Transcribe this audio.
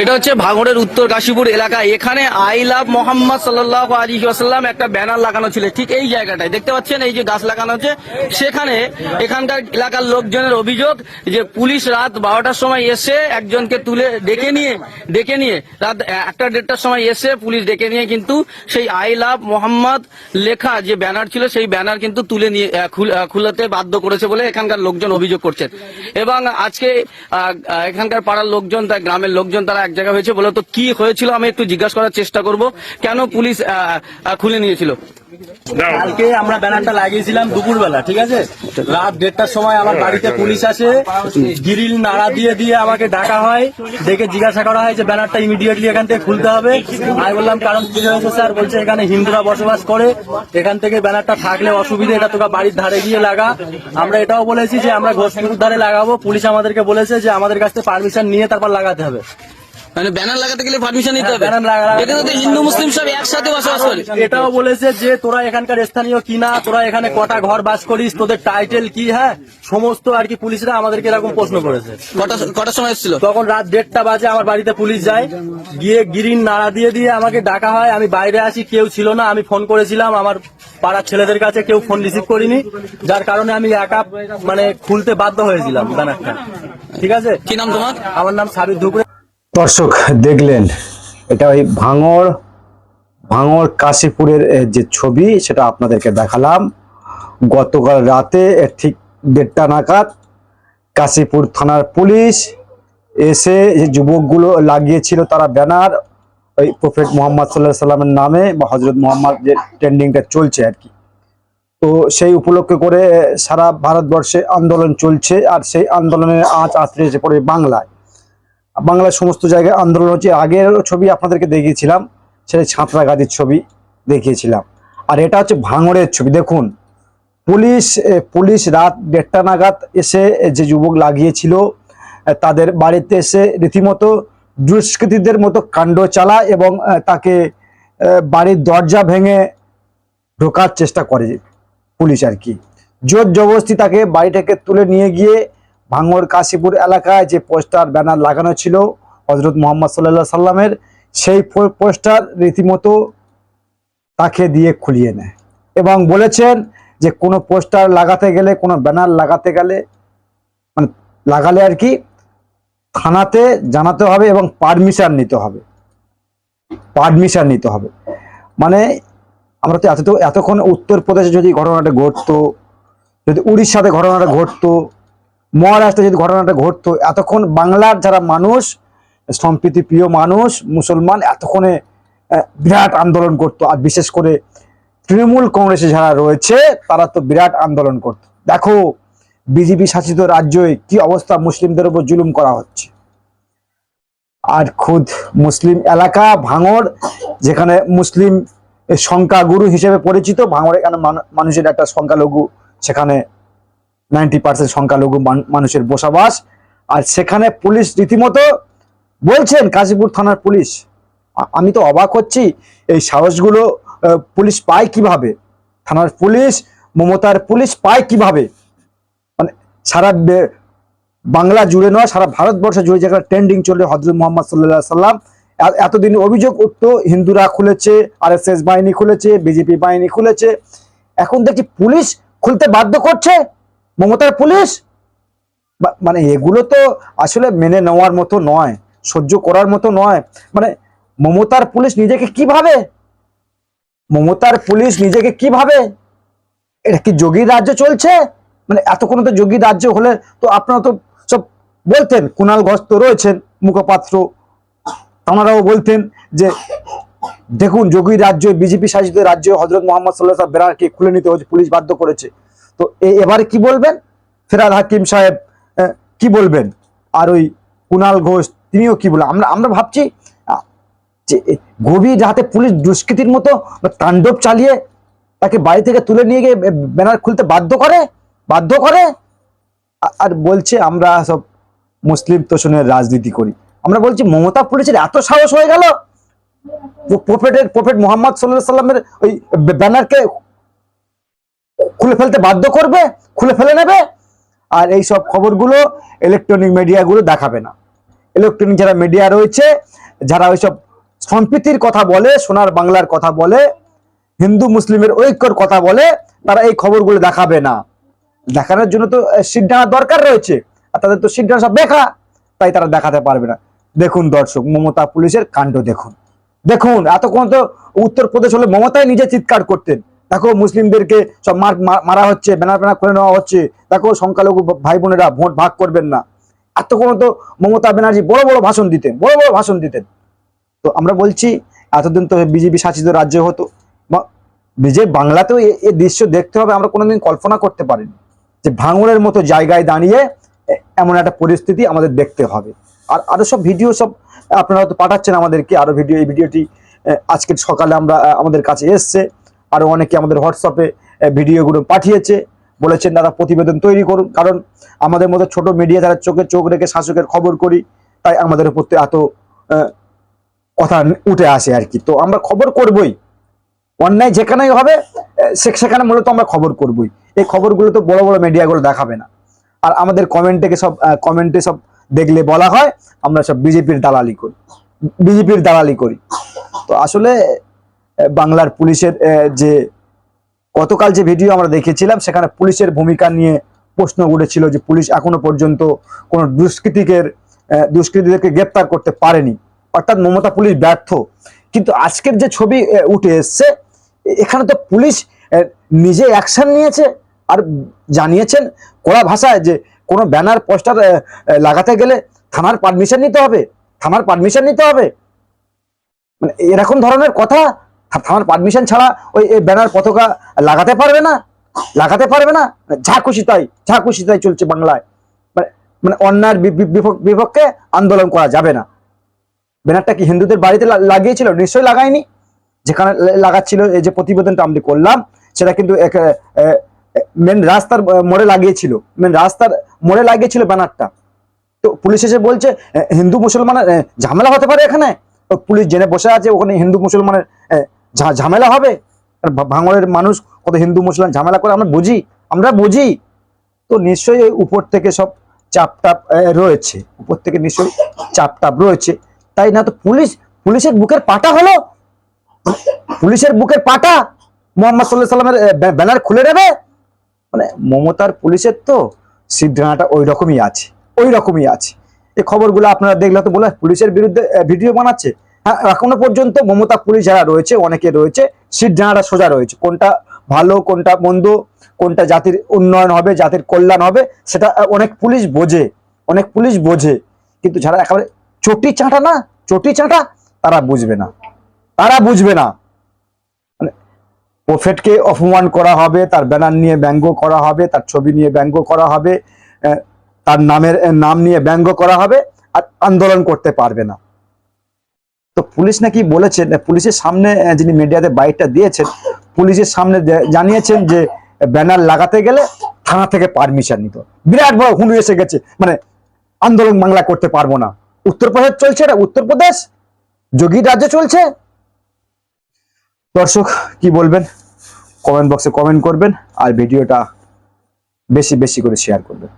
এটা হচ্ছে ভাঙড়ের উত্তর কাশীপুর এলাকা। এখানে আই লাভ মোহাম্মদ সাল্লাহ আলী আসাল্লাম একটা ব্যানার লাগানো ছিল। ঠিক এই জায়গাটায়। দেখতে পাচ্ছেন, এই যে গাছ লাগানো হচ্ছে। সেখানে এখানকার এলাকার লোকজনের অভিযোগ যে পুলিশ রাত বারোটার সময় এসে একজনকে তুলে ডেকে নিয়ে ডেকে নিয়ে, রাত একটা দেড়টার সময় এসে পুলিশ ডেকে নিয়ে কিন্তু সেই আই লাভ মোহাম্মদ লেখা যে ব্যানার ছিল, সেই ব্যানার কিন্তু তুলে নিয়ে খুলাতে বাধ্য করেছে বলে এখানকার লোকজন অভিযোগ করছেন। এবং আজকে এখানকার পাড়ার লোকজন, তার গ্রামের লোকজন তারা এক জায়গায় হয়েছে বলে তো কি হয়েছিল আমি একটু জিজ্ঞাসা করার চেষ্টা করব। কেন পুলিশ খুলে নিয়েছিল? কালকে আমরা ব্যানারটা লাগিয়েছিলাম দুপুরবেলা, ঠিক আছে? রাত দেড়টার সময় আমার বাড়িতে পুলিশ আসে, গিরিল নাড়া দিয়ে দিয়ে আমাকে ডাকা হয়, ডেকে জিজ্ঞাসা করা হয় যে ব্যানারটা ইমিডিয়েটলি এখান থেকে খুলতে হবে। আমি বললাম, কারণ কি হয়েছে স্যার? বলছে, এখানে হিন্দুরা বসবাস করে, এখান থেকে ব্যানারটা থাকলে অসুবিধা, এটা তোকে বাড়ির ধারে গিয়ে লাগা। আমরা এটাও বলেছি যে আমরা ঘোষপুর ধারে লাগাবো। পুলিশ আমাদেরকে বলেছে যে আমাদের কাছ থেকে পারমিশন নিয়ে তারপর লাগাতে হবে। মানে ব্যানার লাগাতে গেলে পারমিশন নিতে হবে। ব্যানার লাগা- এখানে তো হিন্দু মুসলিম সব একসাথে বসবাস করে। এটাও বলেছে যে তোরা এখানকার স্থানীয় কিনা তোরা এখানে কটা ঘর বাস করিস তোদের টাইটেল কি হ্যাঁ? সমস্ত আর কি পুলিশরা আমাদেরকে এরকম প্রশ্ন করেছে। কটা কটার সময় এসেছিল? তখন রাত দেড়টা বাজে আমার বাড়িতে পুলিশ যায় গিয়ে গিরিন নাড়া দিয়ে দিয়ে আমাকে ডাকা হয়। আমি বাইরে আসি কেউ ছিল না আমি ফোন করেছিলাম। আমার পাড়ার ছেলেদের কাছে কেউ ফোন রিসিভ করিনি। যার কারণে আমি একা মানে খুলতে বাধ্য হয়েছিলাম ব্যানারটা। ঠিক আছে? কি নাম তোমার? আমার নাম সাবির ধুকরে দর্শক, দেখলেন, এটা ওই ভাঙর ভাঙর কাশীপুরের যে ছবি, সেটা আপনাদেরকে দেখালাম। গতকাল রাতে ঠিক দেড়টা নাগাদ, কাশীপুর থানার পুলিশ এসে যে যুবকগুলো লাগিয়েছিল তারা ব্যানার, ওই প্রফেট মোহাম্মদ সাল্লাহ সাল্লামের নামে, বা হজরত মোহাম্মদ যে ট্রেন্ডিংটা চলছে আর কি। তো সেই উপলক্ষে করে সারা ভারতবর্ষে আন্দোলন চলছে, আর সেই আন্দোলনের আঁচ আশ্রে এসে পড়ে বাংলায়। বাংলার সমস্ত জায়গায় আন্দোলন হচ্ছে। আগের ছবি আপনাদেরকে দেখিয়েছিলাম, সেটা ছাত্রাগাদির ছবি দেখিয়েছিলাম। আর এটা হচ্ছে ভাঙড়ের ছবি, দেখুন। পুলিশ পুলিশ রাত দেড়টা নাগাদ এসে যে যুবক লাগিয়েছিল তাদের বাড়িতে এসে রীতিমতো দুষ্কৃতীদের মতো কাণ্ড চালায় এবং তাকে বাড়ির দরজা ভেঙে ঢোকার চেষ্টা করে পুলিশ আর কি। জোর জবরদস্তি তাকে বাড়ি থেকে তুলে নিয়ে গিয়ে ভাঙড় কাশীপুর এলাকায় যে পোস্টার, ব্যানার লাগানো ছিল হজরত মোহাম্মদ সাল্লাহ সাল্লামের, সেই পোস্টার রীতিমতো তাকে দিয়ে খুলিয়ে নেয় এবং বলেছেন যে কোনো পোস্টার লাগাতে গেলে, কোনো ব্যানার লাগাতে গেলে মানে লাগালে আর কি থানাতে জানাতে হবে এবং পারমিশন নিতে হবে। পারমিশন নিতে হবে। মানে আমরা তো এত এতক্ষণ উত্তরপ্রদেশে যদি ঘটনাটা ঘটতো, যদি উড়িষ্যাতে ঘটনাটা ঘটতো মহারাষ্ট্রে যদি ঘটনাটা ঘটতো, এতক্ষণ বাংলার যারা মানুষ, সম্প্রীতি প্রিয় মানুষ, মুসলমান, এতক্ষণে বিরাট আন্দোলন করতো। আর বিশেষ করে তৃণমূল কংগ্রেসে যারা রয়েছে, তারা তো বিরাট আন্দোলন করতো। দেখো, বিজেপি শাসিত রাজ্যে কি অবস্থা? মুসলিমদের উপর জুলুম করা হচ্ছে। আর খুদ মুসলিম এলাকা, ভাঙড়, যেখানে মুসলিম সংখ্যাগুরু হিসেবে পরিচিত, ভাঙড় এখানে মানুষের একটা সংখ্যালঘু সেখানে নাইনটি পার্সেন্ট সংখ্যালঘু মানুষের বসবাস। আর সেখানে পুলিশ রীতিমতো বলছেন, কাশীপুর থানার পুলিশ। আমি তো অবাক হচ্ছি, এই সাহসগুলো পুলিশ পায় কীভাবে? থানার পুলিশ, মমতার পুলিশ পায় কীভাবে? মানে সারা বাংলা জুড়ে নয়, সারা ভারতবর্ষ জুড়ে যেখানে ট্রেন্ডিং চলে হজরত মোহাম্মদ সাল্লাহ সাল্লাম এতদিন অভিযোগ উঠতো, হিন্দুরা খুলেছে আর বাহিনী খুলেছে, বিজেপি বাহিনী খুলেছে। এখন দেখছি পুলিশ খুলতে বাধ্য করছে। মমতার পুলিশ? মানে এগুলো তো আসলে মেনে নেওয়ার মতো নয়, সহ্য করার মতো নয়। মানে মমতার পুলিশ নিজেকে কীভাবে মমতার পুলিশ নিজেকে কীভাবে এটা কি যোগীর রাজ্য চলছে? মানে এতক্ষণ তো যোগী রাজ্য হলে তো আপনারা তো সব বলতেন কুণাল ঘোষ তো রয়েছেন মুখপাত্র। ওনারাও বলতেন যে, দেখুন, যোগী রাজ্য, বিজেপি শাসিত রাজ্য হজরত মোহাম্মদ সাল্লাহ বেড়ারকে খুলে নিতে হচ্ছে পুলিশ বাধ্য করেছে। তো এবারে কি বলবেন? ফেরাদ হাকিম সাহেব কি বলবেন? আর ওই কুনাল ঘোষ, তিনিও কি বলবেন আমরা আমরা ভাবছি গভীর রাতে পুলিশ দুষ্কৃতির মতো তাণ্ডব চালিয়ে তাকে বাড়ি থেকে তুলে নিয়ে গিয়ে ব্যানার খুলতে বাধ্য করে? বাধ্য করে? আর বলছে, আমরা সব মুসলিম তোষণের রাজনীতি করি। আমরা বলছি, মমতা পুলিশের এত সাহস হয়ে গেল? প্রফেটের প্রফেট মোহাম্মদ সাল্লাহ সাল্লামের ওই ব্যানারকে খুলে ফেলতে বাধ্য করবে, খুলে ফেলে নেবে, আর এই সব খবরগুলো ইলেকট্রনিক মিডিয়াগুলো দেখাবে না। ইলেকট্রনিক যারা মিডিয়া রয়েছে, যারা ওইসব সম্প্রীতির কথা বলে, সোনার বাংলার কথা বলে, হিন্দু মুসলিমের ঐক্যর কথা বলে, তারা এই খবরগুলো দেখাবে না। দেখানোর জন্য তো সিদ্ধান্ত দরকার রয়েছে, আর তাদের তো সিদ্ধান্ত সব দেখা তাই তারা দেখাতে পারবে না। দেখুন দর্শক, মমতা পুলিশের কাণ্ড দেখুন। দেখুন, এতক্ষণ তো উত্তরপ্রদেশ হলে মমতাই নিজে চিৎকার করতেন। দেখো মুসলিমদেরকে সব মার মারা হচ্ছে, ব্যানার ব্যানার করে নেওয়া হচ্ছে। দেখো সংখ্যালঘু ভাই বোনেরা ভোট ভাগ করবেন না। এতক্ষণ তো মমতা ব্যানার্জি বড় বড় ভাষণ দিতেন, বড় বড় ভাষণ দিতেন। তো আমরা বলছি, এতদিন তো বিজেপি শাসিত রাজ্য হতো। বিজেপি বাংলাতেও এ- দৃশ্য দেখতে হবে, আমরা কোনোদিন কল্পনা করতে পারিনি। যে ভাঙনের মতো জায়গায় দাঁড়িয়ে এমন একটা পরিস্থিতি আমাদের দেখতে হবে। আর আরও সব ভিডিও সব, আপনারা হয়তো পাঠাচ্ছেন আমাদেরকে, আরও ভিডিও, এই ভিডিওটি আজকের সকালে আমরা আমাদের কাছে এসছে। আরও অনেকে আমাদের হোয়াটসঅ্যাপে ভিডিওগুলো পাঠিয়েছে। বলেছেন, দাদা, প্রতিবেদন তৈরি করুন। কারণ আমাদের মতো ছোট মিডিয়া যারা চোখে চোখ রেখে শাসকের খবর করি, তাই আমাদের উপর এত কথা উঠে আসে আর কি। তো আমরা খবর করবই। অন্যায় যেখানেই হবে সেখানে মূলত আমরা খবর করবই। এই খবরগুলো তো বড় বড় মিডিয়াগুলো দেখাবে না। আর আমাদের কমেন্টে সব কমেন্টে সব দেখলে বলা হয়, আমরা সব বিজেপির দালালি করি। বিজেপির দালালি করি। তো আসলে বাংলার পুলিশের যে গতকাল যে ভিডিও আমরা দেখেছিলাম, সেখানে পুলিশের ভূমিকা নিয়ে প্রশ্ন উঠেছিল যে পুলিশ এখনও পর্যন্ত কোনো দুষ্কৃতিকের দুষ্কৃতীদেরকে গ্রেপ্তার করতে পারেনি। অর্থাৎ মমতা পুলিশ ব্যর্থ। কিন্তু আজকের যে ছবি উঠে এসছে এখানে তো পুলিশ নিজে অ্যাকশন নিয়েছে আর জানিয়েছেন কড়া ভাষায় যে কোনো ব্যানার, পোস্টার লাগাতে গেলে থানার পারমিশন নিতে হবে, থানার পারমিশন নিতে হবে। মানে এরকম ধরনের কথা থানার পারমিশন ছাড়া ওই ব্যানার পতাকা লাগাতে পারবে না? লাগাতে পারবে না? যা খুশি তাই, যা খুশি তাই চলছে বাংলায়। মানে মানে অন্যায়ের বিপক্ষে আন্দোলন করা যাবে না। ব্যানারটা কি হিন্দুদের বাড়িতে লাগিয়েছিল? নিশ্চয়ই লাগায়নি। যেখানে লাগাচ্ছিল, এই যে প্রতিবেদনটা আমরা করলাম, সেটা কিন্তু এক মেন রাস্তার মোড়ে লাগিয়েছিল। মেন রাস্তার মোড়ে লাগিয়েছিল ব্যানারটা। তো পুলিশ এসে বলছে হিন্দু মুসলমানের ঝামেলা হতে পারে এখানে। পুলিশ জেনে বসে আছে, ওখানে হিন্দু মুসলমানের ঝামেলা হবে? ভাঙড়ের মানুষ কত হিন্দু, মুসলমান, ঝামেলা করে আমরা বুঝি আমরা বুঝি। তো নিশ্চয়ই ওই উপর থেকে সব চাপ টাপ রয়েছে। উপর থেকে নিশ্চয়ই চাপ টাপ রয়েছে। তাই না তো পুলিশ, পুলিশের বুকের পাটা হলো? পুলিশের বুকের পাটা মোহাম্মদ সাল্লাহ সাল্লামের ব্যা- ব্যানার খুলে নেবে মানে মমতার পুলিশের তো সিদ্ধানাটা ওই রকমই আছে, ওই রকমই আছে। এই খবরগুলো আপনারা দেখলে তো বলে পুলিশের বিরুদ্ধে ভিডিও বানাচ্ছে। এখনও পর্যন্ত মমতা পুলিশ যারা রয়েছে, অনেকে রয়েছে, সিট সিদ্ধান্তটা সোজা রয়েছে। কোনটা ভালো, কোনটা মন্দ, কোনটা জাতির উন্নয়ন হবে, জাতির কল্যাণ হবে, সেটা অনেক পুলিশ বোঝে, অনেক পুলিশ বোঝে। কিন্তু যারা একেবারে চটি চাঁটা না, চটি চাঁটা, তারা বুঝবে না। তারা বুঝবে না। প্রফেটকে অপমান করা হবে, তার ব্যানার নিয়ে ব্যঙ্গ করা হবে, তার ছবি নিয়ে ব্যঙ্গ করা হবে তার নামের, নাম নিয়ে ব্যঙ্গ করা হবে, আর আন্দোলন করতে পারবে না। তো পুলিশ নাকি বলেছেন পুলিশের সামনে যিনি মিডিয়াতে বাইকটা দিয়েছেন, পুলিশের সামনে জানিয়েছেন যে ব্যানার লাগাতে গেলে থানা থেকে পারমিশন নিত বিরাট বড় হুঁড়ি এসে গেছে মানে আন্দোলন বাংলা করতে পারব না। উত্তরপ্রদেশ চলছে এটা উত্তরপ্রদেশ? যোগী রাজ্য চলছে? দর্শক, কি বলবেন? কমেন্ট বক্সে কমেন্ট করবেন আর ভিডিওটা বেশি বেশি করে শেয়ার করবেন।